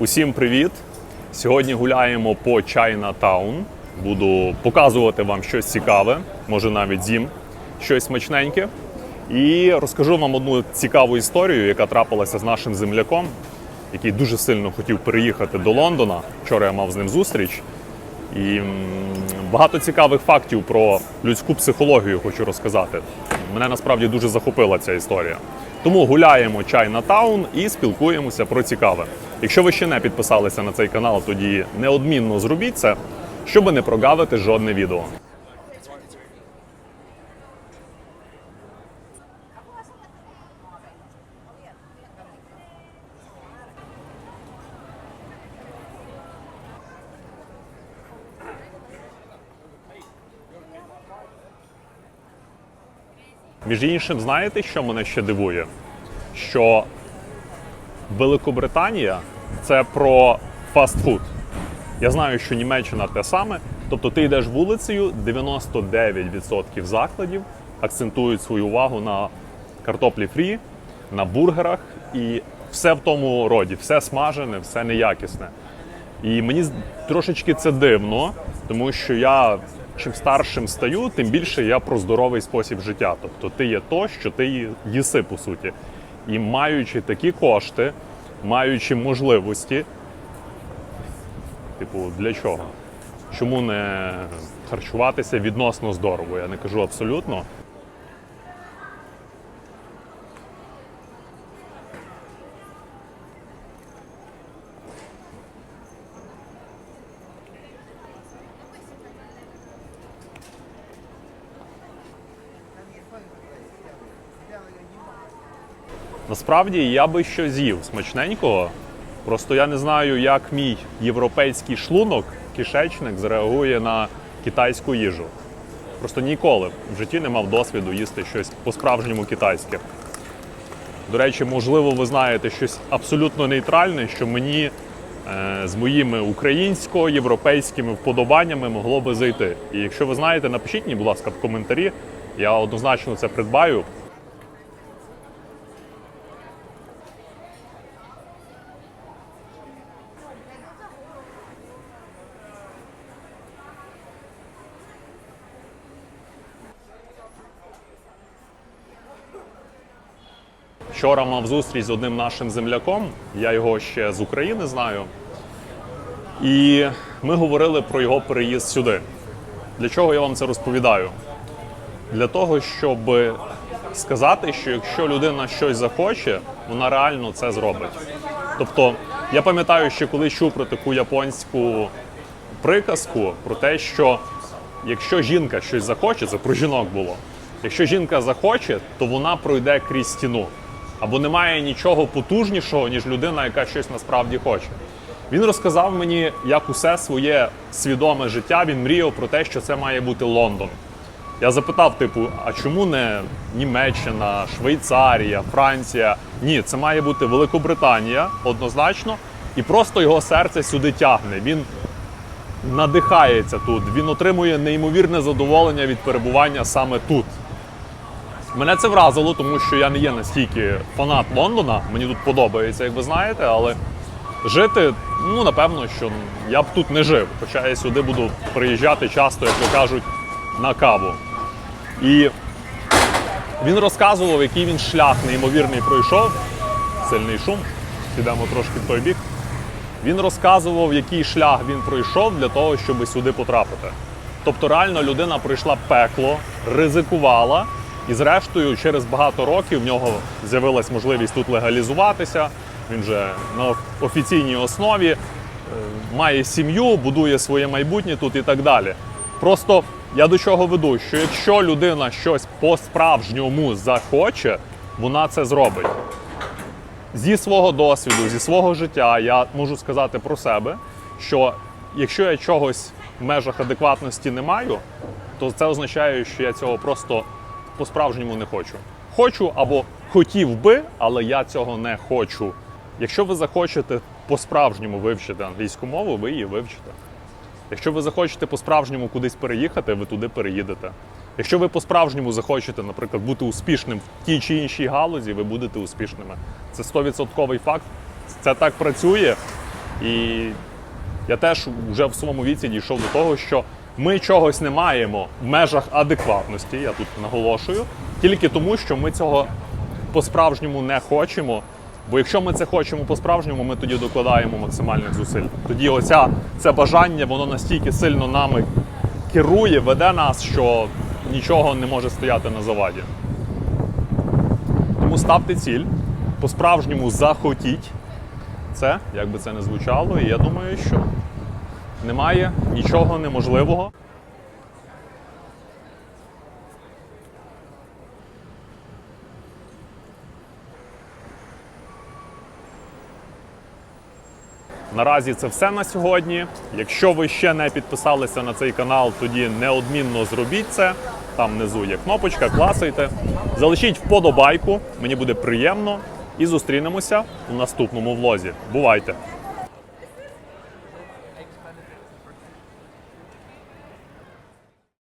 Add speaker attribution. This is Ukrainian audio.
Speaker 1: Усім привіт! Сьогодні гуляємо по Чайнатаун. Буду показувати вам щось цікаве, може навіть зім, щось смачненьке. І розкажу вам одну цікаву історію, яка трапилася з нашим земляком, який дуже сильно хотів переїхати до Лондона. Вчора я мав з ним зустріч. І багато цікавих фактів про людську психологію хочу розказати. Мене насправді дуже захопила ця історія. Тому гуляємо чай на таун і спілкуємося про цікаве. Якщо ви ще не підписалися на цей канал, тоді неодмінно зробіть це, щоб не прогавити жодне відео. Між іншим, знаєте, що мене ще дивує? Що Великобританія це про фастфуд. Я знаю, що Німеччина те саме. Тобто ти йдеш вулицею, 99% закладів акцентують свою увагу на картоплі фрі, на бургерах і все в тому роді, все смажене, все неякісне. І мені трошечки це дивно, тому що я чим старшим стаю, тим більше я про здоровий спосіб життя. Тобто ти є то, що ти їси по суті. І маючи такі кошти, маючи можливості, типу, для чого? Чому не харчуватися відносно здорово? Я не кажу абсолютно. Насправді я би що з'їв смачненького. Просто я не знаю, як мій європейський шлунок, кишечник зреагує на китайську їжу. Просто ніколи в житті не мав досвіду їсти щось по-справжньому китайське. До речі, можливо, ви знаєте щось абсолютно нейтральне, що мені е, з моїми українсько-європейськими вподобаннями могло би зайти. І якщо ви знаєте, напишіть мені, будь ласка, в коментарі. Я однозначно це придбаю. Вчора мав зустріч з одним нашим земляком, я його ще з України знаю. І ми говорили про його переїзд сюди. Для чого я вам це розповідаю? Для того, щоб сказати, що якщо людина щось захоче, вона реально це зробить. Тобто, я пам'ятаю, що коли чув про таку японську приказку, про те, що якщо жінка щось захоче, це про жінок було. Якщо жінка захоче, то вона пройде крізь стіну. Або немає нічого потужнішого, ніж людина, яка щось насправді хоче. Він розказав мені, як усе своє свідоме життя він мріяв про те, що це має бути Лондон. Я запитав, типу, а чому не Німеччина, Швейцарія, Франція? Ні, це має бути Великобританія однозначно, і просто його серце сюди тягне. Він надихається тут, він отримує неймовірне задоволення від перебування саме тут. Мене це вразило, тому що я не є настільки фанат Лондона. Мені тут подобається, як ви знаєте, але жити, ну напевно, що я б тут не жив. Хоча я сюди буду приїжджати часто, як то кажуть, на каву. І він розказував, який він шлях неймовірний пройшов. Сильний шум. Підемо трошки в той бік. Він розказував, який шлях він пройшов для того, щоб сюди потрапити. Тобто, реально людина пройшла пекло, ризикувала, і зрештою, через багато років в нього з'явилась можливість тут легалізуватися. Він вже на офіційній основі е, має сім'ю, будує своє майбутнє тут і так далі. Просто я до чого веду, що якщо людина щось по-справжньому захоче, вона це зробить. Зі свого досвіду, зі свого життя я можу сказати про себе, що якщо я чогось в межах адекватності не маю, то це означає, що я цього просто по-справжньому не хочу. Хочу або хотів би, але я цього не хочу. Якщо ви захочете по-справжньому вивчити англійську мову, ви її вивчите. Якщо ви захочете по-справжньому кудись переїхати, ви туди переїдете. Якщо ви по-справжньому захочете, наприклад, бути успішним в тій чи іншій галузі, ви будете успішними. Це 100% факт. Це так працює. І я теж вже в своєму віці дійшов до того, що ми чогось не маємо в межах адекватності, я тут наголошую, тільки тому, що ми цього по-справжньому не хочемо. Бо якщо ми це хочемо по-справжньому, ми тоді докладаємо максимальних зусиль. Тоді оця це бажання, воно настільки сильно нами керує, веде нас, що нічого не може стояти на заваді. Тому ставте ціль, по-справжньому захотіть це, як би це не звучало, і я думаю, що немає нічого неможливого. Наразі це все на сьогодні. Якщо ви ще не підписалися на цей канал, тоді неодмінно зробіть це. Там внизу є кнопочка, класуйте. Залишіть вподобайку, мені буде приємно. І зустрінемося у наступному влозі. Бувайте!